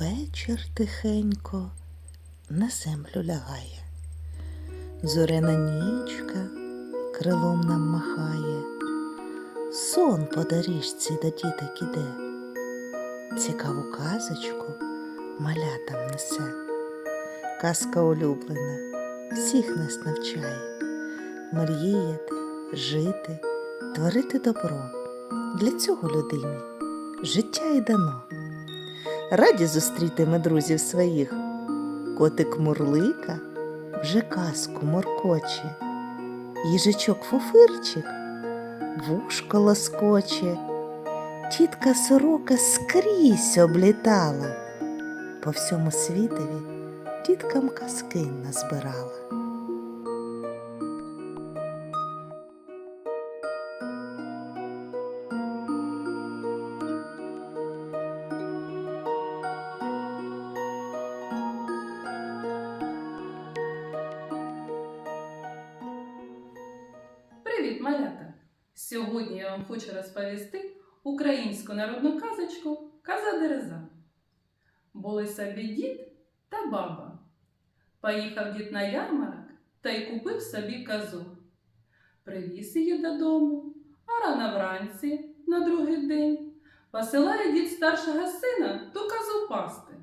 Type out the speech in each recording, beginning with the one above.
Вечір тихенько на землю лягає. Зоряна нічка крилом нам махає. Сон по доріжці до діток іде. Цікаву казочку малятам несе. Казка улюблена, всіх нас навчає. Мріяти, жити, творити добро. Для цього людині життя і дано. Раді зустріти ми друзів своїх. Котик Мурлика вже казку моркоче, їжачок фуфирчик вушко лоскоче, тітка сорока скрізь облітала, по всьому світові діткам казки назбирала. Малята! Сьогодні я вам хочу розповісти українську народну казочку Каза Дереза. Були собі дід та баба. Поїхав дід на ярмарок та й купив собі казу. Привіз її додому, а рано вранці, на другий день, посилає дід старшого сина ту казу пасти.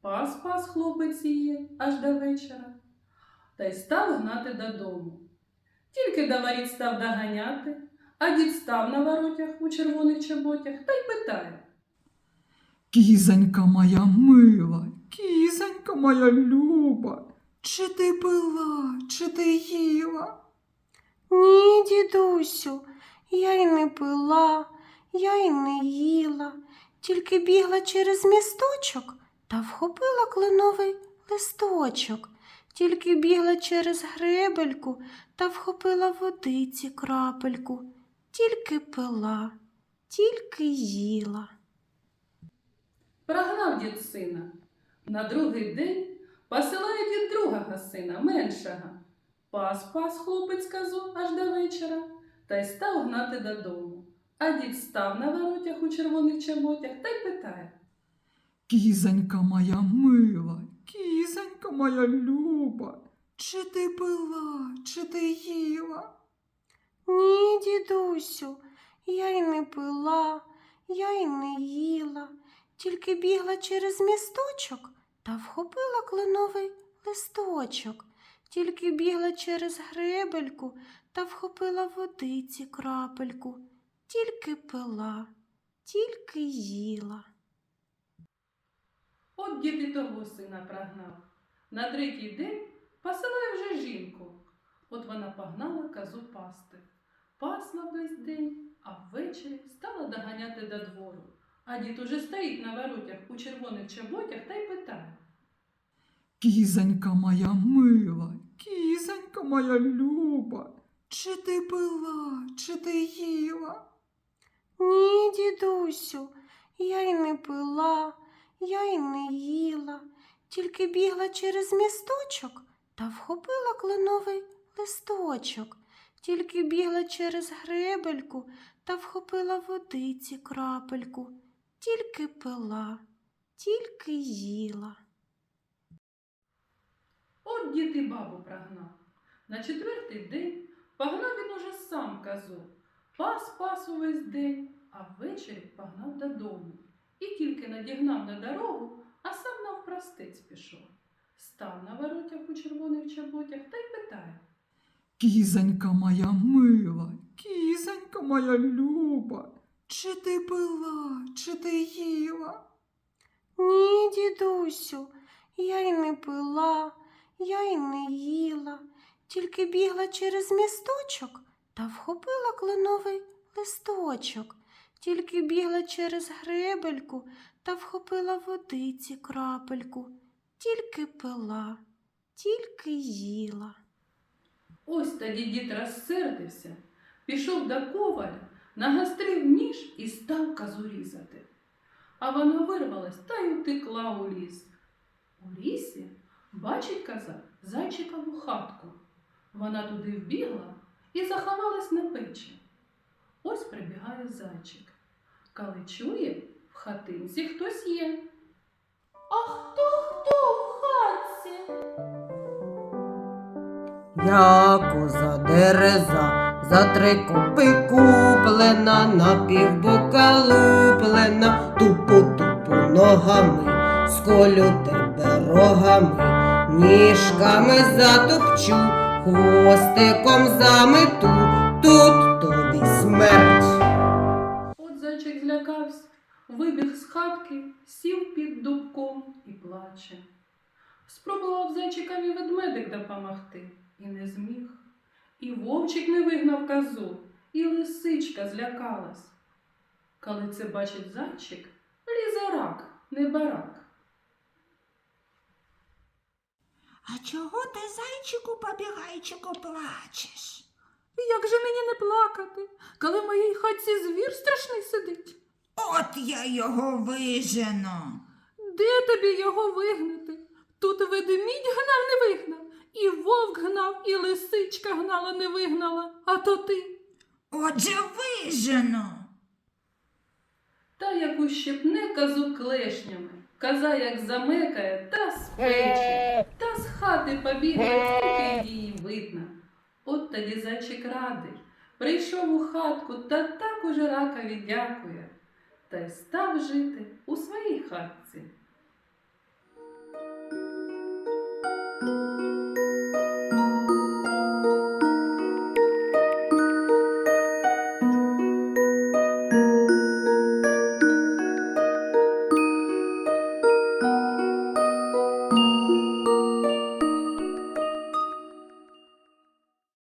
Пас пас хлопець її аж до вечора, та й став гнати додому. Тільки до воріт став доганяти, а дід став на воротях у червоних чоботях та й питає. Кізонька моя мила, кізонька моя люба, чи ти пила, чи ти їла? Ні, дідусю, я й не пила, я й не їла, тільки бігла через місточок та вхопила кленовий листочок, тільки бігла через гребельку та вхопила водиці крапельку, тільки пила, тільки їла. Прогнав дід сина. На другий день посилає дід другого сина, меншого. Пас пас хлопець казу аж до вечора та й став гнати додому. А дід став на воротях у червоних чоботях та й питає. Кізонька моя мила, кізонька моя люба, чи ти пила, чи ти їла? Ні, дідусю, я й не пила, я й не їла, тільки бігла через місточок та вхопила кленовий листочок, тільки бігла через гребельку та вхопила водиці крапельку, тільки пила, тільки їла. Дід і того сина прогнав. На третій день посилає вже жінку. От вона погнала казу пасти. Пасла весь день, а ввечері стала доганяти до двору. А дід уже стоїть на воротях у червоних чоботях та й питає. Кізонька моя мила, кізонька моя люба, чи ти пила, чи ти їла? Ні, дідусю, я й не пила, я й не їла, тільки бігла через місточок та вхопила кленовий листочок, тільки бігла через гребельку та вхопила водиці крапельку, тільки пила, тільки їла. От дід і бабу прогнав. На четвертий день погнав він уже сам казу. Пас пас увесь день, а ввечері погнав додому. І тільки надігнав на дорогу, а сам навпростець пішов. Став на воротях у червоних чоботях та й питає. Кізонька моя мила, кізонька моя люба, чи ти пила, чи ти їла? Ні, дідусю, я й не пила, я й не їла, тільки бігла через місточок та вхопила кленовий листочок, тільки бігла через гребельку та вхопила водиці крапельку, тільки пила, тільки їла. Ось тоді дід розсердився, пішов до коваля, нагострив ніж і став казу різати. А вона вирвалась та й утекла у ліс. У лісі бачить каза зайчикову хатку. Вона туди вбігла і заховалась на печі. Ось прибігає зайчик. Коли чує, в хатинці хтось є. А хто хто в хатці? Я коза дереза, за три копи куплена, на півбока луплена, тупу-тупу ногами, сколю тебе рогами, ніжками затопчу, хвостиком замету, тут тобі смерть. От зайчик злякався, вибіг з хатки, сів під дубком і плаче. Спробував зайчикові ведмедик допомогти і не зміг. І вовчик не вигнав козу, і лисичка злякалась. Коли це бачить зайчик, лізе рак, не барак. А чого ти, зайчику побігайчику, плачеш? Як же мені не плакати, коли в моїй хатці звір страшний сидить? От я його вижену. Де тобі його вигнати? Тут ведмідь гнав не вигнав, і вовк гнав, і лисичка гнала не вигнала, а то ти. Отже, вижену. Та як ущипне козу клешнями, коза як замекає та спече, та з хати побігає, тільки її видно. От тоді зайчик радий, прийшов у хатку та так уже ракові дякує, та й став жити у своїй хатці.